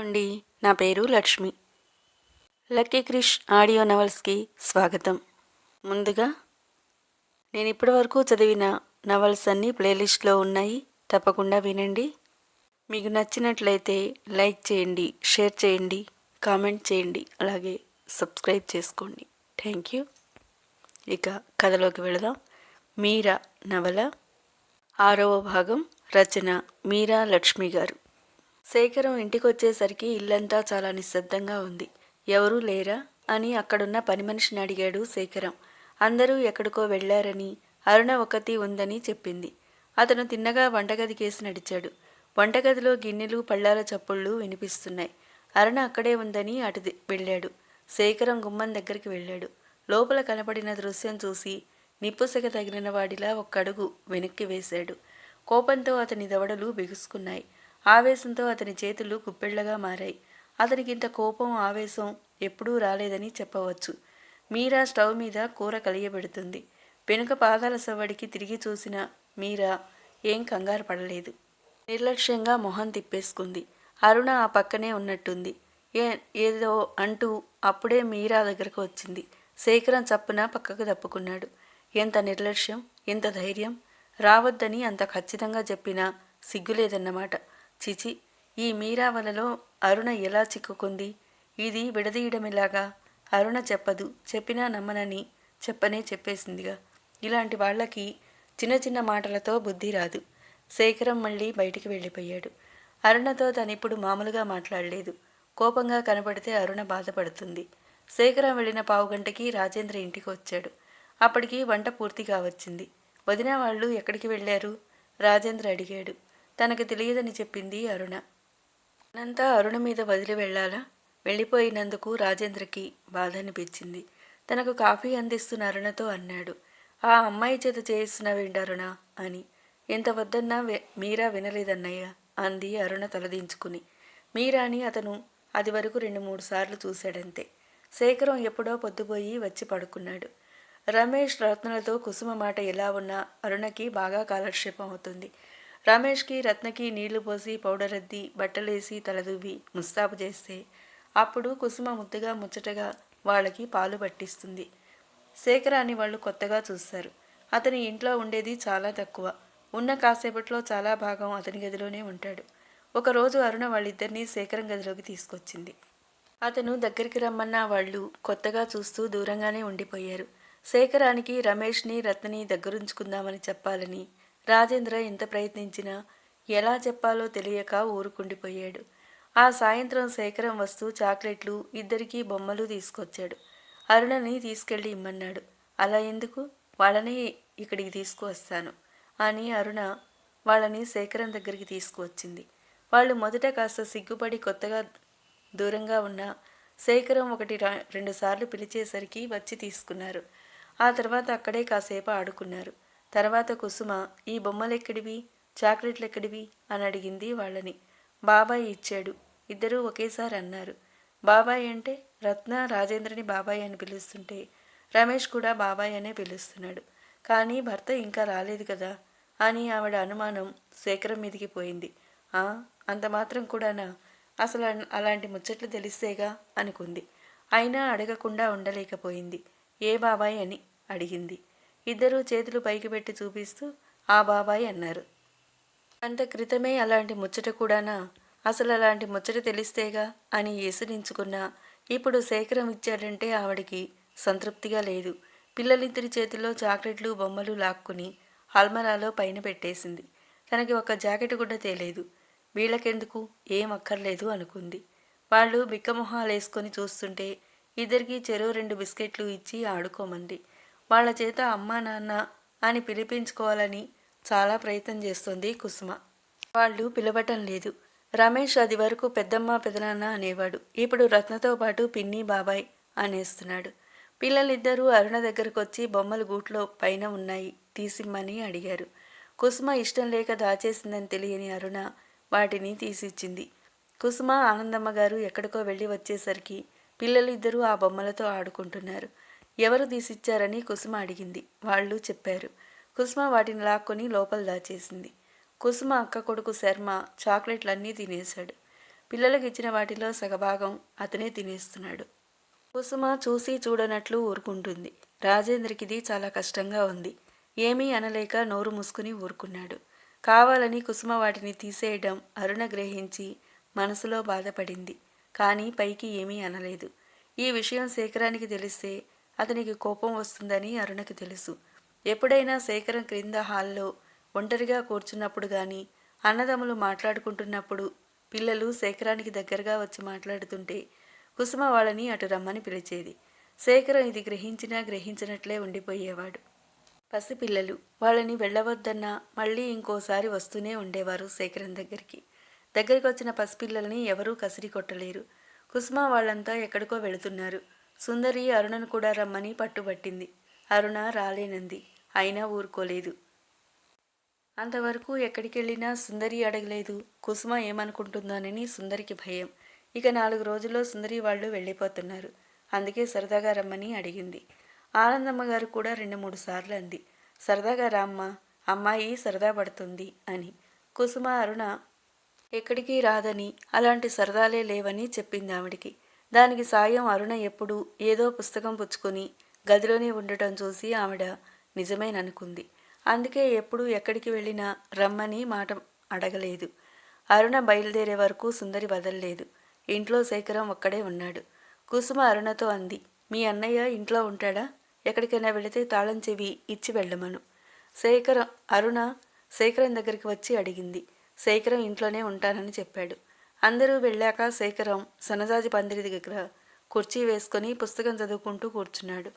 అండి. నా పేరు లక్ష్మి. లక్కీ క్రిష్ ఆడియో నవల్స్కి స్వాగతం. ముందుగా నేను ఇప్పటివరకు చదివిన నవల్స్ అన్నీ ప్లేలిస్ట్లో ఉన్నాయి. తప్పకుండా వినండి. మీకు నచ్చినట్లయితే లైక్ చేయండి షేర్ చేయండి కామెంట్ చేయండి అలాగే సబ్స్క్రైబ్ చేసుకోండి. Thank you. ఇక కథలోకి వెళదాం. మీరా నవల. ఆరవ భాగం రచన మీరా లక్ష్మి గారు. శేఖరం ఇంటికొచ్చేసరికి ఇల్లంతా చాలా నిశ్శబ్దంగా ఉంది. ఎవరూ లేరా? అని అక్కడున్న పని మనిషిని అడిగాడు శేఖరం. అందరూ ఎక్కడికో వెళ్ళారని అరుణ ఒకతి ఉందని చెప్పింది. అతను తిన్నగా వంటగదికేసి నడిచాడు. వంటగదిలో గిన్నెలు పళ్ళాల చప్పుళ్ళు వినిపిస్తున్నాయి. అరుణ అక్కడే ఉందని అటు వెళ్ళాడు. శేఖరం గుమ్మం దగ్గరికి వెళ్ళాడు. లోపల కనపడిన దృశ్యం చూసి నిప్పుసెగ తగిలిన వాడిలా ఒక్కడుగు వెనక్కి వేశాడు. కోపంతో అతని దవడలు బిగుసుకున్నాయి. ఆవేశంతో అతని చేతులు కుప్పెళ్ళగా మారాయి. అతనికి ఇంత కోపం ఆవేశం ఎప్పుడూ రాలేదని చెప్పవచ్చు. మీరా స్టవ్ మీద కూర కలియబెడుతుంది. వెనుక పాదాల సవ్వడికి తిరిగి చూసిన మీరా ఏం కంగారు పడలేదు. నిర్లక్ష్యంగా మొహం తిప్పేసుకుంది. అరుణ ఆ పక్కనే ఉన్నట్టుంది. ఏ ఏదో అంటూ అప్పుడే మీరా దగ్గరకు వచ్చింది. శేఖరం చప్పున పక్కకు తప్పుకున్నాడు ఎంత నిర్లక్ష్యం ఎంత ధైర్యం. రావద్దని అంత ఖచ్చితంగా చెప్పినా సిగ్గులేదన్నమాట. చిచి ఈ మీరా వలలో అరుణ ఎలా చిక్కుకుంది? ఇది విడదీయడమెలాగా? అరుణ చెప్పదు చెప్పినా నమ్మనని చెప్పనే చెప్పేసిందిగా. ఇలాంటి వాళ్ళకి చిన్న చిన్న మాటలతో బుద్ధి రాదు. శేఖరం మళ్ళీ బయటికి వెళ్ళిపోయాడు. అరుణతో తనిప్పుడు మామూలుగా మాట్లాడలేదు. కోపంగా కనపడితే అరుణ బాధపడుతుంది. శేఖరం వెళ్ళిన పావుగంటకి రాజేంద్ర ఇంటికి వచ్చాడు. అప్పటికి వంట పూర్తిగా వచ్చింది. వదిన వాళ్ళు ఎక్కడికి వెళ్ళారు? రాజేంద్ర అడిగాడు. తనకు తెలియదని చెప్పింది అరుణ. అనంతా అరుణ మీద వదిలి వెళ్ళాలా? వెళ్ళిపోయినందుకు రాజేంద్రకి బాధ అనిపించింది తనకు కాఫీ అందిస్తున్న అరుణతో అన్నాడు. ఆ అమ్మాయి చేత చేయిస్తున్నావేంటి అరుణ? అని. ఎంత వద్దన్నా మీరా వినలేదన్నయ్య అంది అరుణ తలదించుకుని. మీరాని అతను అది వరకు రెండు మూడు సార్లు చూశాడంతే. శేఖరం ఎప్పుడో పొద్దుపోయి వచ్చి పడుకున్నాడు. రమేష్ రత్నలతో కుసుమ మాట ఎలా ఉన్నా అరుణకి బాగా కాలక్షేపం అవుతుంది. రమేష్కి రత్నకి నీళ్ళు పోసి పౌడర్ అద్ది బట్టలేసి తలదువ్వి ముస్తాబు చేస్తే అప్పుడు కుసుమ ముద్దుగా ముచ్చటగా వాళ్ళకి పాలు పట్టిస్తుంది. శేఖరాన్ని వాళ్ళు కొత్తగా చూస్తారు. అతని ఇంట్లో ఉండేది చాలా తక్కువ. ఉన్న కాసేపట్లో చాలా భాగం అతని గదిలోనే ఉంటాడు. ఒకరోజు అరుణ వాళ్ళిద్దరినీ శేఖరం గదిలోకి తీసుకొచ్చింది. అతను దగ్గరికి రమ్మన్నా వాళ్ళు కొత్తగా చూస్తూ దూరంగానే ఉండిపోయారు. శేఖరానికి రమేష్ని రత్నని దగ్గరుంచుకుందామని చెప్పాలని రాజేంద్ర ఎంత ప్రయత్నించినా ఎలా చెప్పాలో తెలియక ఊరుకుండిపోయాడు. ఆ సాయంత్రం శేఖరం వస్తూ చాక్లెట్లు ఇద్దరికీ బొమ్మలు తీసుకొచ్చాడు. అరుణని తీసుకెళ్ళి ఇమ్మన్నాడు. అలా ఎందుకు? వాళ్ళని ఇక్కడికి తీసుకువస్తాను అని అరుణ వాళ్ళని శేఖరం దగ్గరికి తీసుకువచ్చింది. వాళ్ళు మొదట కాస్త సిగ్గుపడి కొత్తగా దూరంగా ఉన్న శేఖరం ఒకటి రా- రెండు సార్లు పిలిచేసరికి వచ్చి తీసుకున్నారు. ఆ తర్వాత అక్కడే కాసేపు ఆడుకున్నారు. తర్వాత కుసుమ ఈ బొమ్మలెక్కడివి? చాక్లెట్లెక్కడివి? అని అడిగింది వాళ్ళని. బాబాయ్ ఇచ్చాడు. ఇద్దరూ ఒకేసారి అన్నారు. బాబాయ్ అంటే రత్న రాజేంద్రని బాబాయ్ అని పిలుస్తుంటే రమేష్ కూడా బాబాయ్ అనే పిలుస్తున్నాడు. కానీ భర్త ఇంకా రాలేదు కదా అని ఆవిడ అనుమానం శేఖరం మీదికి పోయింది. ఆ అంత మాత్రం కూడానా? అసలు అలాంటి ముచ్చట్లు తెలిస్తేగా? అనుకుంది. అయినా అడగకుండా ఉండలేకపోయింది. ఏ బాబాయ్ అని అడిగింది. ఇద్దరూ చేతులు పైకి పెట్టి చూపిస్తూ ఆ బాబాయ్ అన్నారు. అంత క్రితమే అలాంటి ముచ్చట కూడానా? అసలు అలాంటి ముచ్చట తెలిస్తేగా? అని ఏసురించుకున్నా ఇప్పుడు శేఖరం ఇచ్చాడంటే ఆవిడికి సంతృప్తిగా లేదు. పిల్లలిద్దరి చేతిలో చాక్లెట్లు బొమ్మలు లాక్కుని అల్మరాలో పైన పెట్టేసింది. తనకి ఒక జాకెట్ కూడా తేలేదు. వీళ్ళకెందుకు? ఏం అక్కర్లేదు అనుకుంది. వాళ్ళు బిక్కమొహాలు వేసుకొని చూస్తుంటే ఇద్దరికి చెరో రెండు బిస్కెట్లు ఇచ్చి ఆడుకోమంది. వాళ్ళ చేత అమ్మా నాన్న అని పిలిపించుకోవాలని చాలా ప్రయత్నం చేస్తుంది కుసుమ. వాళ్ళు పిలవటం లేదు. రమేష్ అది వరకు పెద్దమ్మ పెదనాన్న అనేవాడు. ఇప్పుడు రత్నతో పాటు పిన్ని బాబాయ్ అనేస్తున్నాడు. పిల్లలిద్దరూ అరుణ దగ్గరకు వచ్చి బొమ్మలు గూట్లో పైన ఉన్నాయి తీసిమ్మని అడిగారు. కుసుమ ఇష్టం లేక దాచేసిందని తెలియని అరుణ వాటిని తీసిచ్చింది. కుసుమ ఆనందమ్మ గారు ఎక్కడికో వెళ్ళి వచ్చేసరికి పిల్లలిద్దరూ ఆ బొమ్మలతో ఆడుకుంటున్నారు. ఎవరు తీసిచ్చారని కుసుమ అడిగింది. వాళ్ళు చెప్పారు కుసుమ వాటిని లాక్కొని లోపల దాచేసింది. కుసుమ అక్క కొడుకు శర్మ చాక్లెట్లన్నీ తినేశాడు. పిల్లలకు ఇచ్చిన వాటిలో సగభాగం అతనే తినేస్తున్నాడు. కుసుమ చూసి చూడనట్లు ఊరుకుంటుంది. రాజేంద్రకిది చాలా కష్టంగా ఉంది. ఏమీ అనలేక నోరు మూసుకుని ఊరుకున్నాడు. కావాలని కుసుమ వాటిని తీసేయడం అరుణ గ్రహించి మనసులో బాధపడింది. కానీ పైకి ఏమీ అనలేదు. ఈ విషయం శేఖరానికి తెలిస్తే అతనికి కోపం వస్తుందని అరుణకి తెలుసు. ఎప్పుడైనా శేఖరం క్రింద హాల్లో ఒంటరిగా కూర్చున్నప్పుడు కానీ అన్నదమ్ములు మాట్లాడుకుంటున్నప్పుడు పిల్లలు శేఖరానికి దగ్గరగా వచ్చి మాట్లాడుతుంటే కుసుమ వాళ్ళని అటు రమ్మని పిలిచేది. శేఖరం ఇది గ్రహించినా గ్రహించినట్లే ఉండిపోయేవాడు. పసిపిల్లలు వాళ్ళని వెళ్ళవద్దన్నా మళ్ళీ ఇంకోసారి వస్తూనే ఉండేవారు శేఖరం దగ్గరికి. దగ్గరికి వచ్చిన పసిపిల్లల్ని ఎవరూ కసిరి కొట్టలేరు. కుసుమ వాళ్ళంతా ఎక్కడికో వెళుతున్నారు. సుందరి అరుణను కూడా రమ్మని పట్టుబట్టింది. అరుణ రాలేనంది. అయినా ఊరుకోలేదు. అంతవరకు ఎక్కడికెళ్ళినా సుందరి అడగలేదు. కుసుమ ఏమనుకుంటుందోనని సుందరికి భయం. ఇక నాలుగు రోజుల్లో సుందరి వాళ్ళు వెళ్ళిపోతున్నారు. అందుకే సరదాగా రమ్మని అడిగింది. ఆనందమ్మ గారు కూడా రెండు మూడు సార్లు అంది. సరదాగా రామ్మ అమ్మాయి సరదా పడుతుంది అని. కుసుమ అరుణ ఎక్కడికి రాదని? అలాంటి సరదాలే లేవని చెప్పింది ఆవిడికి దానికి సాయం అరుణ ఎప్పుడు ఏదో పుస్తకం పుచ్చుకొని గదిలోనే ఉండటం చూసి ఆవిడ నిజమేననుకుంది. అందుకే ఎప్పుడు ఎక్కడికి వెళ్ళినా రమ్మని మాట అడగలేదు. అరుణ బయలుదేరే వరకు సుందరి వదలలేదు. ఇంట్లో శేఖరం ఒక్కడే ఉన్నాడు. కుసుమ అరుణతో అంది మీ అన్నయ్య ఇంట్లో ఉంటాడా? ఎక్కడికైనా వెళితే తాళం చెవి ఇచ్చి వెళ్ళమను. శేఖరం అరుణ శేఖరం దగ్గరికి వచ్చి అడిగింది. శేఖరం ఇంట్లోనే ఉంటానని చెప్పాడు. అందరూ వెళ్ళాక శేఖరం సనజాజి పందిరి దగ్గర కుర్చీ వేసుకొని పుస్తకం చదువుకుంటూ కూర్చున్నాడు.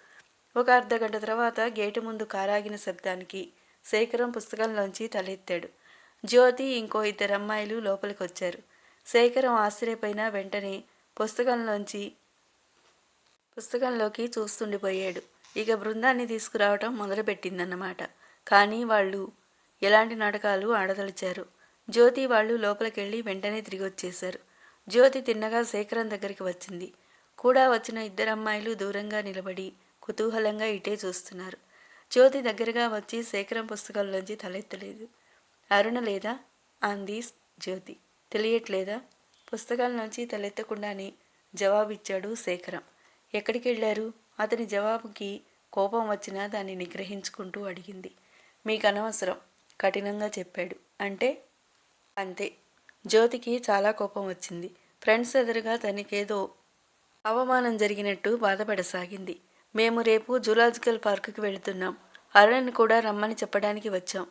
ఒక అర్ధగంట తర్వాత గేటు ముందు కారాగిన శబ్దానికి శేఖరం పుస్తకంలోంచి తలెత్తాడు. జ్యోతి ఇంకో ఇద్దరు అమ్మాయిలు లోపలికి వచ్చారు శేఖరం ఆశ్చర్యపోయిన వెంటనే పుస్తకంలోంచి పుస్తకంలోకి చూస్తుండిపోయాడు. ఇక బృందాన్ని తీసుకురావటం మొదలుపెట్టిందన్నమాట. కానీ వాళ్ళు ఎలాంటి నాటకాలు ఆడదలిచారు? జ్యోతి వాళ్ళు లోపలికెళ్ళి వెంటనే తిరిగి వచ్చేశారు జ్యోతి తిన్నగా శేఖరం దగ్గరికి వచ్చింది. కూడా వచ్చిన ఇద్దరు అమ్మాయిలు దూరంగా నిలబడి కుతూహలంగా ఇటే చూస్తున్నారు. జ్యోతి దగ్గరగా వచ్చి శేఖరం పుస్తకంలోంచి తలెత్తలేదు. అరుణ లేదా? అంది జ్యోతి. తెలియట్లేదా? పుస్తకాల్లోంచి తలెత్తకుండానే జవాబిచ్చాడు శేఖరం. ఎక్కడికి వెళ్ళారు అతని జవాబుకి కోపం వచ్చినా దాన్ని నిగ్రహించుకుంటూ అడిగింది. మీకు అనవసరం కఠినంగా చెప్పాడు. అంటే? అంతే. జ్యోతికి చాలా కోపం వచ్చింది. ఫ్రెండ్స్ ఎదురుగా తనకేదో అవమానం జరిగినట్టు బాధపడసాగింది. మేము రేపు జూలాజికల్ పార్కుకి వెళుతున్నాం. అరుణ్ని కూడా రమ్మని చెప్పడానికి వచ్చాం.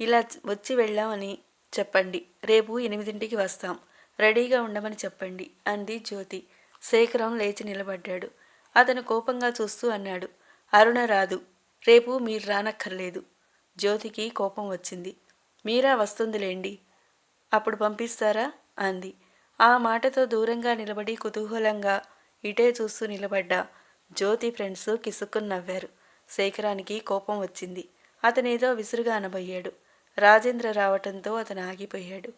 ఇలా వచ్చి వెళ్ళామని చెప్పండి. రేపు ఎనిమిదింటికి వస్తాం. రెడీగా ఉండమని చెప్పండి అంది జ్యోతి. శేఖరం లేచి నిలబడ్డాడు. అతను కోపంగా చూస్తూ అన్నాడు. అరుణ రాదు. రేపు మీరు రానక్కర్లేదు. జ్యోతికి కోపం వచ్చింది. మీరా వస్తుందిలేండి. అప్పుడు పంపిస్తారా? అంది. ఆ మాటతో దూరంగా నిలబడి కుతూహలంగా ఇటే చూస్తూ నిలబడ్డా. జ్యోతి ఫ్రెండ్స్ కిసుక్కుని నవ్వారు. శేఖరానికి కోపం వచ్చింది. అతనేదో విసురుగా అనబోయాడు. రాజేంద్ర రావటంతో అతను ఆగిపోయాడు.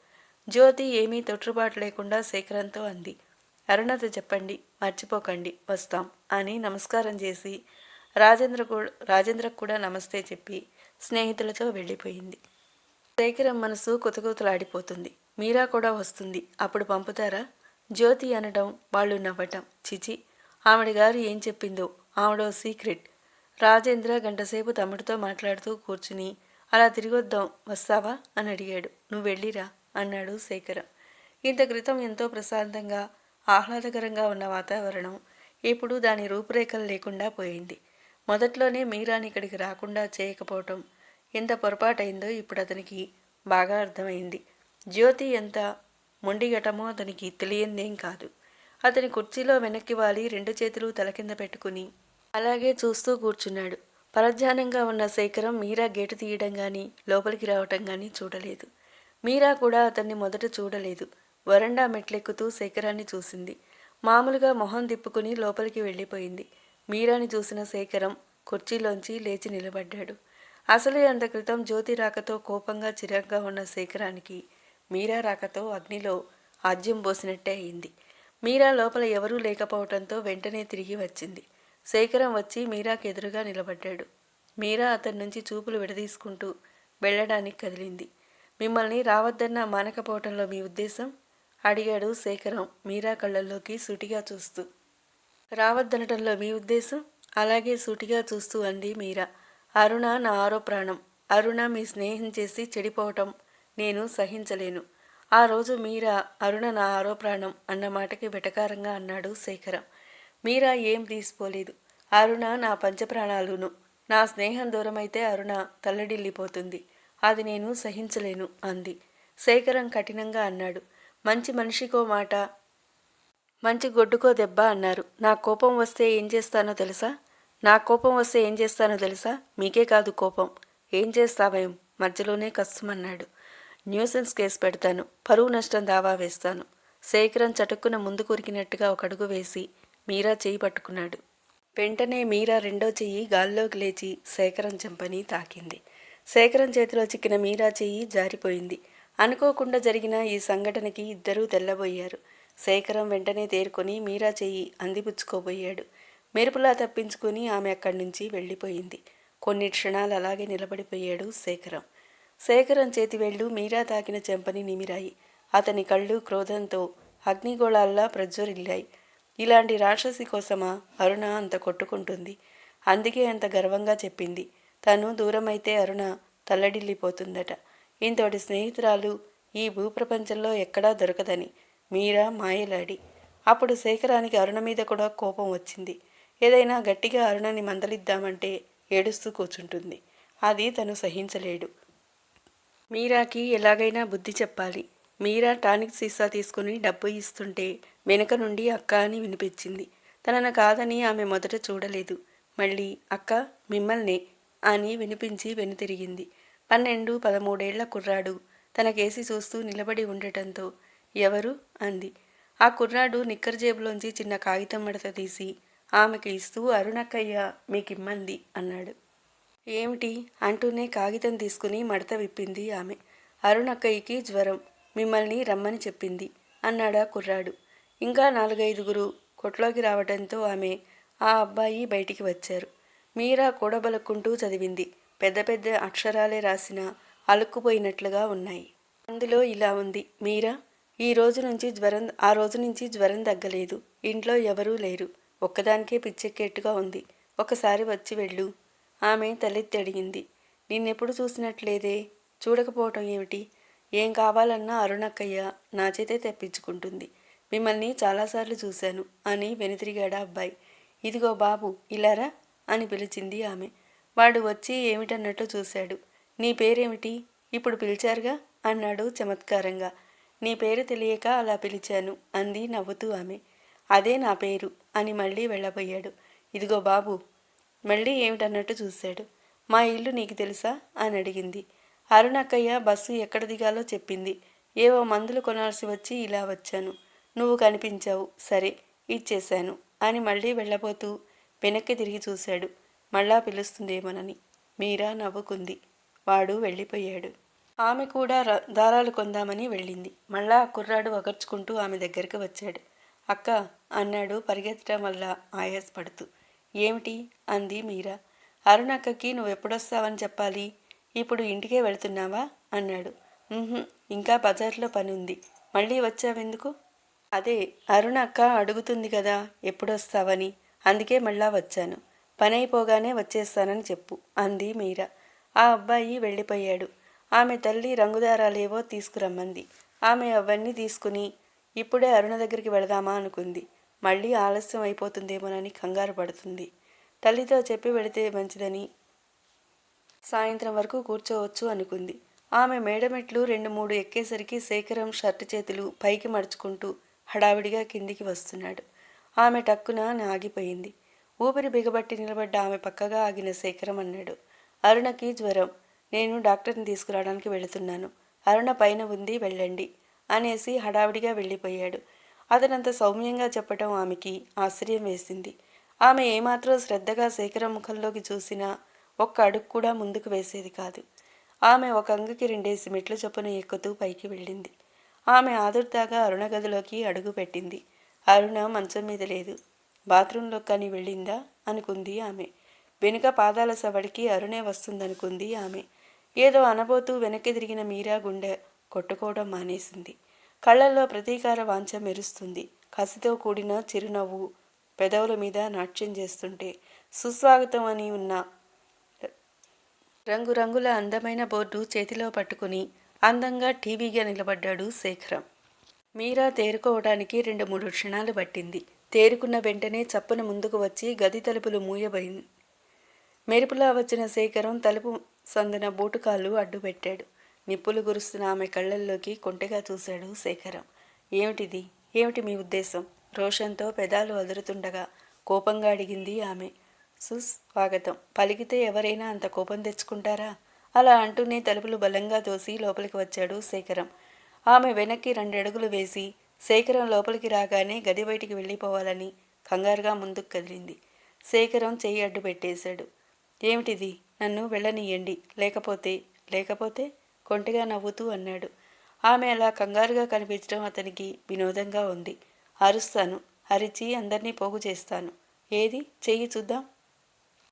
జ్యోతి ఏమీ తొట్టుబాటు లేకుండా శేఖరంతో అంది. అరుణత చెప్పండి మర్చిపోకండి వస్తాం అని నమస్కారం చేసి రాజేంద్ర కూడా రాజేంద్రకు కూడా నమస్తే చెప్పి స్నేహితులతో వెళ్ళిపోయింది. శేఖరం మనసు కుతకుతలాడిపోతుంది. మీరా కూడా వస్తుంది. అప్పుడు పంపుతారా? జ్యోతి అనడం వాళ్ళు నవ్వటం. చిచి ఆవిడ గారు ఏం చెప్పిందో? ఆవిడో సీక్రెట్. రాజేంద్ర గంటసేపు తమ్ముడితో మాట్లాడుతూ కూర్చుని అలా తిరిగొద్దాం వస్తావా? అని అడిగాడు. నువ్వు వెళ్ళిరా అన్నాడు శేఖరం. ఇంత క్రితం ఎంతో ప్రశాంతంగా ఆహ్లాదకరంగా ఉన్న వాతావరణం ఇప్పుడు దాని రూపురేఖలు లేకుండా పోయింది. మొదట్లోనే మీరాని ఇక్కడికి రాకుండా చేయకపోవటం ఎంత పొరపాటైందో ఇప్పుడు అతనికి బాగా అర్థమైంది. జ్యోతి ఎంత మొండిగటమో అతనికి తెలియందేం కాదు. అతని కుర్చీలో వెనక్కి వాలి రెండు చేతులు తల కింద పెట్టుకుని అలాగే చూస్తూ కూర్చున్నాడు. పరధ్యానంగా ఉన్న శేఖరం మీరా గేటు తీయడం కానీ లోపలికి రావటం కానీ చూడలేదు. మీరా కూడా అతన్ని మొదట చూడలేదు. వరండా మెట్లెక్కుతూ శేఖరాన్ని చూసింది. మామూలుగా మొహం తిప్పుకుని లోపలికి వెళ్ళిపోయింది. మీరాని చూసిన శేఖరం కుర్చీలోంచి లేచి నిలబడ్డాడు. అసలే అంత క్రితం జ్యోతి రాకతో కోపంగా చిరాగ్గా ఉన్న శేఖరానికి మీరా రాకతో అగ్నిలో ఆజ్యం పోసినట్టే అయింది. మీరా లోపల ఎవరూ లేకపోవడంతో వెంటనే తిరిగి వచ్చింది. శేఖరం వచ్చి మీరాకు ఎదురుగా నిలబడ్డాడు. మీరా అతని నుంచి చూపులు విడదీసుకుంటూ వెళ్ళడానికి కదిలింది. మిమ్మల్ని రావద్దన్న మానకపోవటంలో మీ ఉద్దేశం? అడిగాడు శేఖరం మీరా కళ్ళల్లోకి సూటిగా చూస్తూ. రావద్దనటంలో మీ ఉద్దేశం? అలాగే సూటిగా చూస్తూ అంది మీరా. అరుణ నా ఆరో ప్రాణం. అరుణ మీ స్నేహం చేసి చెడిపోవటం నేను సహించలేను. ఆ రోజు మీరా అరుణ నా ఆరో ప్రాణం అన్న మాటకి వెటకారంగా అన్నాడు శేఖరం. మీరా ఏం తీసిపోలేదు. అరుణ నా పంచప్రాణాలును. నా స్నేహం దూరమైతే అరుణ తల్లడిల్లిపోతుంది. అది నేను సహించలేను అంది. శేఖరం కఠినంగా అన్నాడు. మంచి మనిషికో మాట మంచి గొడ్డుకో దెబ్బ అన్నారు. నా కోపం వస్తే ఏం చేస్తానో తెలుసా? నా కోపం వస్తే ఏం చేస్తానో తెలుసా? మీకే కాదు కోపం. ఏం చేస్తావేం మధ్యలోనే కష్టమన్నాడు న్యూసెన్స్ కేసు పెడతాను. పరువు నష్టం దావా వేస్తాను. శేఖరం చటుక్కున ముందు కొరికినట్టుగా ఒక అడుగు వేసి మీరా చేయి పట్టుకున్నాడు. వెంటనే మీరా రెండో చెయ్యి గాల్లోకి లేచి శేఖరం చెంపని తాకింది. శేఖరం చేతిలో చిక్కిన మీరా చెయ్యి జారిపోయింది. అనుకోకుండా జరిగిన ఈ సంఘటనకి ఇద్దరూ తెల్లబోయారు. శేఖరం వెంటనే తేరుకొని మీరా చెయ్యి అందిపుచ్చుకోబోయాడు. మెరుపులా తప్పించుకుని ఆమె అక్కడి నుంచి వెళ్ళిపోయింది. కొన్ని క్షణాలు అలాగే నిలబడిపోయాడు శేఖరం. శేఖరం చేతి వెళ్ళు మీరా తాకిన చెంపని నిమిరాయి. అతని కళ్ళు క్రోధంతో అగ్నిగోళాల్లా ప్రజ్వరిల్లాయి. ఇలాంటి రాక్షసి కోసమా అరుణ అంత కొట్టుకుంటుంది? అందుకే అంత గర్వంగా చెప్పింది. తను దూరమైతే అరుణ తల్లడిల్లిపోతుందట. ఇంతటి స్నేహితురాలు ఈ భూప్రపంచంలో ఎక్కడా దొరకదని. మీరా మాయలాడి. అప్పుడు శేఖరానికి అరుణ మీద కూడా కోపం వచ్చింది. ఏదైనా గట్టిగా అరుణని మందలిద్దామంటే ఏడుస్తూ కూర్చుంటుంది. అది తను సహించలేడు. మీరాకి ఎలాగైనా బుద్ధి చెప్పాలి. మీరా టానిక్ సీసా తీసుకుని డబ్బు ఇస్తుంటే వెనుక నుండి అక్క అని వినిపించింది. తనను కాదని ఆమె మొదట చూడలేదు. మళ్ళీ అక్క మిమ్మల్నే అని వినిపించి వెనుతిరిగింది. పన్నెండు పదమూడేళ్ళ కుర్రాడు తన కేసి చూస్తూ నిలబడి ఉండటంతో ఎవరు? అంది. ఆ కుర్రాడు నిక్కర్ జేబులోంచి చిన్న కాగితం మడత తీసి ఆమెకి ఇస్తూ అరుణక్కయ్య మీకిమ్మంది అన్నాడు. ఏమిటి? అంటూనే కాగితం తీసుకుని మడత విప్పింది ఆమె. అరుణక్కయ్యకి జ్వరం మిమ్మల్ని రమ్మని చెప్పింది అన్నాడా కుర్రాడు. ఇంకా నాలుగైదుగురు కొట్లోకి రావడంతో ఆమె ఆ అబ్బాయి బయటికి వచ్చారు. మీరా కూడబలుక్కుంటూ చదివింది. పెద్ద పెద్ద అక్షరాలే రాసిన అలుక్కుపోయినట్లుగా ఉన్నాయి. అందులో ఇలా ఉంది. మీరా ఈ రోజు నుంచి జ్వరం ఆ రోజు నుంచి జ్వరం తగ్గలేదు. ఇంట్లో ఎవరూ లేరు. ఒక్కదానికే పిచ్చెక్కేట్టుగా ఉంది. ఒకసారి వచ్చి వెళ్ళు. ఆమె తలెత్తి అడిగింది. నిన్నెప్పుడు చూసినట్లేదే? చూడకపోవటం ఏమిటి? ఏం కావాలన్నా అరుణక్కయ్య నా చేతే తెప్పించుకుంటుంది. మిమ్మల్ని చాలాసార్లు చూశాను అని వెనుతిరిగాడు అబ్బాయి. ఇదిగో బాబు ఇలారా? అని పిలిచింది ఆమె. వాడు వచ్చి ఏమిటన్నట్టు చూశాడు. నీ పేరేమిటి? ఇప్పుడు పిలిచారుగా? అన్నాడు చమత్కారంగా. నీ పేరు తెలియక అలా పిలిచాను అంది నవ్వుతూ ఆమె. అదే నా పేరు అని మళ్ళీ వెళ్ళబోయాడు. ఇదిగో బాబు మళ్ళీ ఏమిటన్నట్టు చూశాడు. మా ఇల్లు నీకు తెలుసా? అని అడిగింది. అరుణక్కయ్య బస్సు ఎక్కడ దిగాలో చెప్పింది. ఏవో మందులు కొనాల్సి వచ్చి ఇలా వచ్చాను. నువ్వు కనిపించావు. సరే ఇచ్చేశాను అని మళ్ళీ వెళ్ళబోతూ వెనక్కి తిరిగి చూశాడు. మళ్ళా పిలుస్తుందేమోనని. మీరా నవ్వుకుంది. వాడు వెళ్ళిపోయాడు. ఆమె కూడా దారాలు కొందామని వెళ్ళింది. మళ్ళా కుర్రాడు ఒగర్చుకుంటూ ఆమె దగ్గరికి వచ్చాడు. అక్క అన్నాడు పరిగెత్తడం వల్ల ఆయాసపడుతూ. ఏమిటి? అంది మీరా. అరుణక్కకి నువ్వెప్పుడొస్తావని చెప్పాలి? ఇప్పుడు ఇంటికే వెళుతున్నావా? అన్నాడు. ఇంకా బజార్లో పని ఉంది మళ్ళీ వచ్చావెందుకు? అదే అరుణ అక్క అడుగుతుంది కదా ఎప్పుడొస్తావని. అందుకే మళ్ళా వచ్చాను. పని అయిపోగానే వచ్చేస్తానని చెప్పు అంది మీరా. ఆ అబ్బాయి వెళ్ళిపోయాడు. ఆమె తల్లి రంగుదారాలేవో తీసుకురమ్మంది. ఆమె అవన్నీ తీసుకుని ఇప్పుడే అరుణ దగ్గరికి వెళదామా అనుకుంది. మళ్ళీ ఆలస్యం అయిపోతుందేమోనని కంగారు పడుతుంది. తల్లితో చెప్పి వెళితే మంచిదని సాయంత్రం వరకు కూర్చోవచ్చు అనుకుంది. ఆమె మేడమెట్లు రెండు మూడు ఎక్కేసరికి శేఖరం షర్టు చేతులు పైకి మడుచుకుంటూ హడావిడిగా కిందికి వస్తున్నాడు. ఆమె టక్కున ఆగిపోయింది. ఊపిరి బిగబట్టి నిలబడ్డ ఆమె పక్కగా ఆగిన శేఖరం అన్నాడు. అరుణకి జ్వరం. నేను డాక్టర్ని తీసుకురావడానికి వెళుతున్నాను. అరుణ పైన ఉంది వెళ్ళండి. అనేసి హడావిడిగా వెళ్ళిపోయాడు. అతనంత సౌమ్యంగా చెప్పటం ఆమెకి ఆశ్చర్యం వేసింది. ఆమె ఏమాత్రం శ్రద్ధగా శేఖరం ముఖంలోకి చూసినా ఒక్క అడుగు కూడా ముందుకు వేసేది కాదు. ఆమె ఒక అంగకి రెండేసి మెట్ల చొప్పున ఎక్కుతూ పైకి వెళ్ళింది. ఆమె ఆదుర్దాగా అరుణ గదిలోకి అడుగు పెట్టింది. అరుణ మంచం మీద లేదు. బాత్రూంలో కానీ వెళ్ళిందా? అనుకుంది ఆమె. వెనుక పాదాల సవడికి అరుణే వస్తుందనుకుంది ఆమె. ఏదో అనబోతూ వెనక్కి తిరిగిన మీరా గుండె కొట్టుకోవడం మానేసింది. కళ్ళల్లో ప్రతీకార వాంఛ మెరుస్తుంది. కసితో కూడిన చిరునవ్వు పెదవుల మీద నాట్యం చేస్తుంటే సుస్వాగతం అని ఉన్న రంగురంగుల అందమైన బోర్డు చేతిలో పట్టుకుని అందంగా టీవీగా నిలబడ్డాడు శేఖరం. మీరా తేరుకోవడానికి రెండు మూడు క్షణాలు పట్టింది. తేరుకున్న వెంటనే చప్పున ముందుకు వచ్చి గది తలుపులు మూయబోయింది మెరుపులా వచ్చిన శేఖరం తలుపు సందున బూటుకాళ్ళు అడ్డుపెట్టాడు. నిప్పులు గురుస్తున్న ఆమె కళ్ళల్లోకి కొంటెగా చూశాడు శేఖరం. ఏమిటిది? ఏమిటి మీ ఉద్దేశం? రోషన్తో పెదాలు అదురుతుండగా కోపంగా అడిగింది ఆమె. సుస్వాగతం పలికితే ఎవరైనా అంత కోపం తెచ్చుకుంటారా? అలా అంటూనే తలుపులు బలంగా తోసి లోపలికి వచ్చాడు శేఖరం. ఆమె వెనక్కి రెండడుగులు వేసి శేఖరం లోపలికి రాగానే గది బయటికి వెళ్ళిపోవాలని కంగారుగా ముందుకు కదిలింది. శేఖరం చెయ్యి అడ్డు పెట్టేశాడు ఏమిటిది? నన్ను వెళ్ళనీయండి. లేకపోతే లేకపోతే? కొంటగా నవ్వుతూ అన్నాడు. ఆమె అలా కంగారుగా కనిపించడం అతనికి వినోదంగా ఉంది. అరుస్తాను. అరిచి అందరినీ పోగు చేస్తాను. ఏది? చెయ్యి చూద్దాం.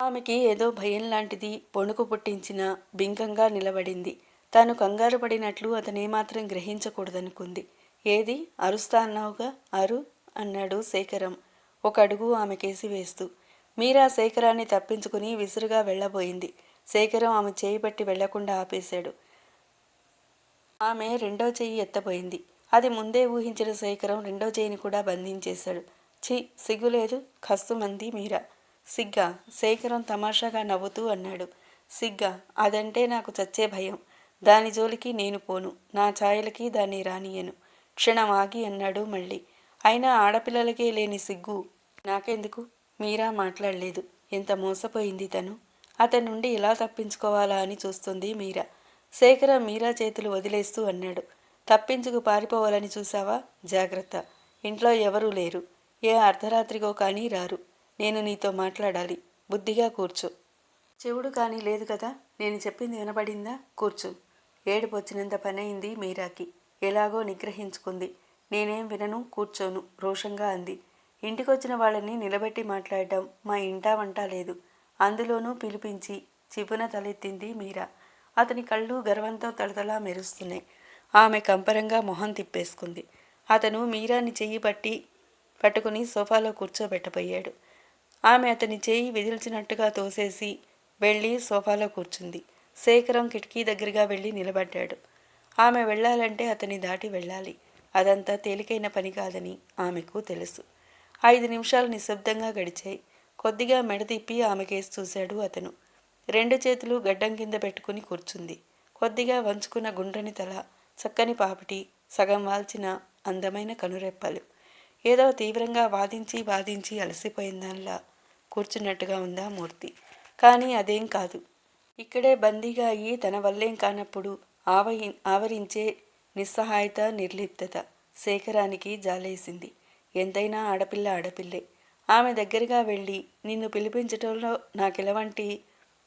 ఆమెకి ఏదో భయం లాంటిది పొణుకు పుట్టించిన బింకంగా నిలబడింది. తాను కంగారు పడినట్లు అతనేమాత్రం గ్రహించకూడదనుకుంది. ఏది? అరుస్తా అన్నావుగా? అరు అన్నాడు శేఖరం. ఒక అడుగు ఆమెకేసి వేస్తూ. మీరా శేఖరాన్ని తప్పించుకుని విసురుగా వెళ్ళబోయింది. శేఖరం ఆమె చేయి పట్టి వెళ్ళకుండా ఆపేశాడు. ఆమె రెండో చెయ్యి ఎత్తపోయింది అది ముందే ఊహించిన శేఖరం రెండో చెయ్యిని కూడా బంధించేశాడు. ఛీ సిగ్గులేదు. కస్తుమంది మీరా. సిగ్గా శేఖరం తమాషాగా నవ్వుతూ అన్నాడు. సిగ్గా అదంటే నాకు చచ్చే భయం. దాని జోలికి నేను పోను. నా ఛాయలకి దాన్ని రానియను క్షణం ఆగి అన్నాడు మళ్ళీ. అయినా ఆడపిల్లలకే లేని సిగ్గు. నాకెందుకు? మీరా మాట్లాడలేదు. ఎంత మోసపోయింది తను? అతని నుండి ఎలా తప్పించుకోవాలా అని చూస్తుంది మీరా. శేఖర మీరా చేతులు వదిలేస్తూ అన్నాడు. తప్పించుకు పారిపోవాలని చూసావా జాగ్రత్త. ఇంట్లో ఎవరూ లేరు. ఏ అర్ధరాత్రిగో కానీ రారు. నేను నీతో మాట్లాడాలి. బుద్ధిగా కూర్చో. చెవుడు కానీ లేదు కదా? నేను చెప్పింది వినపడిందా? కూర్చో. ఏడుపు వచ్చినంత పనయింది మీరాకి. ఎలాగో నిగ్రహించుకుంది. నేనేం వినను కూర్చోను రోషంగా అంది. ఇంటికొచ్చిన వాళ్ళని నిలబెట్టి మాట్లాడడం మా ఇంటా వంట లేదు. అందులోనూ పిలిపించి చిపున తలెత్తింది మీరా. అతని కళ్ళు గర్వంతో తడతలా మెరుస్తున్నాయి. ఆమె కంపరంగా మొహం తిప్పేసుకుంది. అతను మీరాని చెయ్యి పట్టి పట్టుకుని సోఫాలో కూర్చోబెట్టబోయాడు. ఆమె అతని చేయి విదిల్చినట్టుగా తోసేసి వెళ్ళి సోఫాలో కూర్చుంది. శేఖరం కిటికీ దగ్గరగా వెళ్ళి నిలబడ్డాడు. ఆమె వెళ్ళాలంటే అతని దాటి వెళ్ళాలి. అదంతా తేలికైన పని కాదని ఆమెకు తెలుసు. ఐదు నిమిషాలు నిశ్శబ్దంగా గడిచాయి. కొద్దిగా మెడ తిప్పి ఆమె కేసు చూశాడు అతను. రెండు చేతులు గడ్డం కింద పెట్టుకుని కూర్చుంది. కొద్దిగా వంచుకున్న గుండ్రని తల చక్కని పాపటి సగం వాల్చిన అందమైన కనురెప్పలు. ఏదో తీవ్రంగా వాదించి వాదించి అలసిపోయిందానిలా కూర్చున్నట్టుగా ఉందా మూర్తి. కానీ అదేం కాదు. ఇక్కడే బందీగా అయ్యి తన వల్లేం కానప్పుడు ఆవయి ఆవరించే నిస్సహాయత నిర్లిప్తత శేఖరానికి జాలేసింది. ఎంతైనా ఆడపిల్ల ఆడపిల్లే. ఆమె దగ్గరగా వెళ్ళి నిన్ను పిలిపించటంలో నాకెలవంటి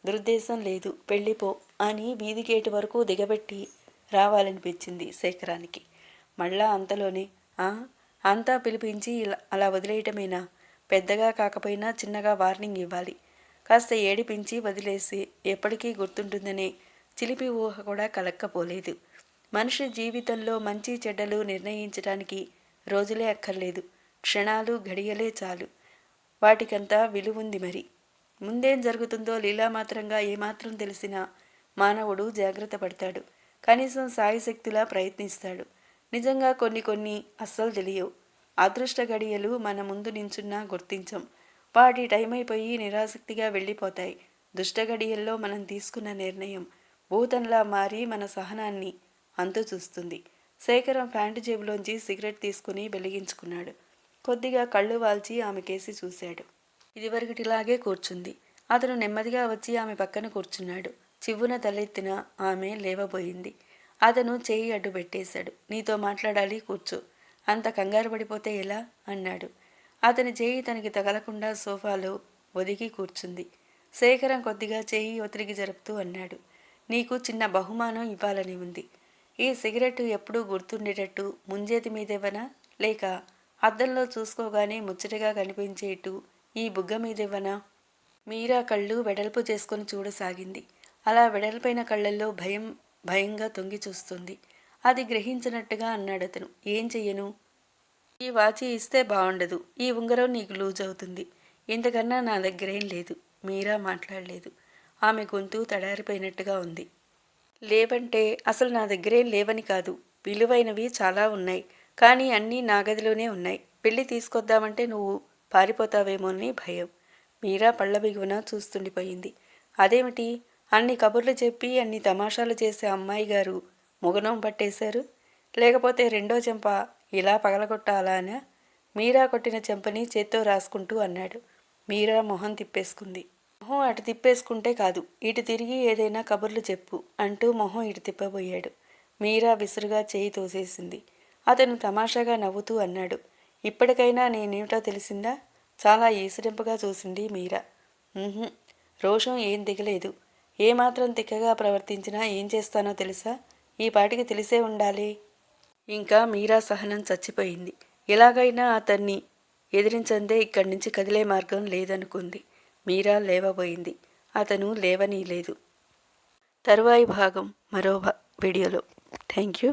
దురుద్దేశం లేదు వెళ్ళిపో అని వీధి గేటు వరకు దిగబెట్టి రావాలనిపించింది శేఖరానికి. మళ్ళా అంతలోనే ఆ అంతా పిలిపించి ఇలా అలా వదిలేయటమేనా? పెద్దగా కాకపోయినా చిన్నగా వార్నింగ్ ఇవ్వాలి. కాస్త ఏడిపించి వదిలేసి ఎప్పటికీ గుర్తుంటుందనే చిలిపి ఊహ కూడా కలక్కపోలేదు. మనిషి జీవితంలో మంచి చెడ్డలు నిర్ణయించడానికి రోజులే అక్కర్లేదు. క్షణాలు గడియలే చాలు. వాటికంతా విలువుంది మరి. ముందేం జరుగుతుందో లీలామాత్రంగా ఏమాత్రం తెలిసినా మానవుడు జాగ్రత్త పడతాడు. కనీసం సాయశక్తిలా ప్రయత్నిస్తాడు. నిజంగా కొన్ని కొన్ని అస్సలు తెలియవు. అదృష్ట గడియలు మన ముందు నించున్నా గుర్తించం. వాటి టైం అయిపోయి నిరాసక్తిగా వెళ్ళిపోతాయి. దుష్ట గడియల్లో మనం తీసుకున్న నిర్ణయం భూతంలా మారి మన సహనాన్ని అంతు చూస్తుంది. శేఖరం ప్యాంటు జేబులోంచి సిగరెట్ తీసుకుని వెలిగించుకున్నాడు. కొద్దిగా కళ్ళు వాల్చి ఆమె కేసి చూశాడు. ఇదివరకటిలాగే కూర్చుంది. అతను నెమ్మదిగా వచ్చి ఆమె పక్కన కూర్చున్నాడు. చివ్వున తలెత్తిన ఆమె లేవబోయింది. అతను చేయి అడ్డు పెట్టేశాడు. నీతో మాట్లాడాలి కూర్చో. అంత కంగారు పడిపోతే ఎలా? అన్నాడు. అతని చేయి తనకి తగలకుండా సోఫాలో ఒదిగి కూర్చుంది. శేఖరం కొద్దిగా చేయి ఒత్తిడికి జరుపుతూ అన్నాడు. నీకు చిన్న బహుమానం ఇవ్వాలని ఉంది. ఈ సిగరెట్ ఎప్పుడూ గుర్తుండేటట్టు ముంజేతి మీదేవనా? లేక అద్దంలో చూసుకోగానే ముచ్చటగా కనిపించేటు ఈ బుగ్గ మీదివ్వనా? మీరా కళ్ళు వెడల్పు చేసుకొని చూడసాగింది. అలా వెడల్పైన కళ్ళల్లో భయం భయంగా తొంగి చూస్తుంది. అది గ్రహించినట్టుగా అన్నాడు అతను. ఏం చెయ్యను? ఈ వాచి ఇస్తే బాగుండదు ఈ ఉంగరం నీకు లూజ్ అవుతుంది. ఇంతకన్నా నా దగ్గరేం లేదు. మీరా మాట్లాడలేదు. ఆమె గొంతు తడారిపోయినట్టుగా ఉంది. లేవంటే అసలు నా దగ్గరేం లేవని కాదు. విలువైనవి చాలా ఉన్నాయి. కానీ అన్నీ నా గదిలోనే ఉన్నాయి. పెళ్ళి తీసుకొద్దామంటే నువ్వు పారిపోతావేమోనని భయం. మీరా పళ్ళ బిగువన చూస్తుండిపోయింది. అదేమిటి? అన్ని కబుర్లు చెప్పి అన్ని తమాషాలు చేసే అమ్మాయి గారు ముగనం పట్టేశారు? లేకపోతే రెండో చెంప ఇలా పగలగొట్టాలానా మీరా కొట్టిన చెంపని చేత్తో రాసుకుంటూ అన్నాడు. మీరా మొహం తిప్పేసుకుంది. మొహం అటు తిప్పేసుకుంటే కాదు ఇటు తిరిగి ఏదైనా కబుర్లు చెప్పు అంటూ మొహం ఇటు తిప్పబోయాడు. మీరా విసురుగా చేయి తోసేసింది. అతను తమాషాగా నవ్వుతూ అన్నాడు. ఇప్పటికైనా నేనేమిటో తెలిసిందా? చాలా ఈసరింపుగా చూసింది మీరా. రోషం ఏం దిగలేదు. ఏమాత్రం తిక్కగా ప్రవర్తించినా ఏం చేస్తానో తెలుసా? ఈ పాటికి తెలిసే ఉండాలి. ఇంకా మీరా సహనం చచ్చిపోయింది. ఎలాగైనా అతన్ని ఎదిరించందే ఇక్కడి నుంచి కదిలే మార్గం లేదనుకుంది. మీరా లేవబోయింది. అతను లేవనీలేదు తరువాయి భాగం మరో వీడియోలో. Thank you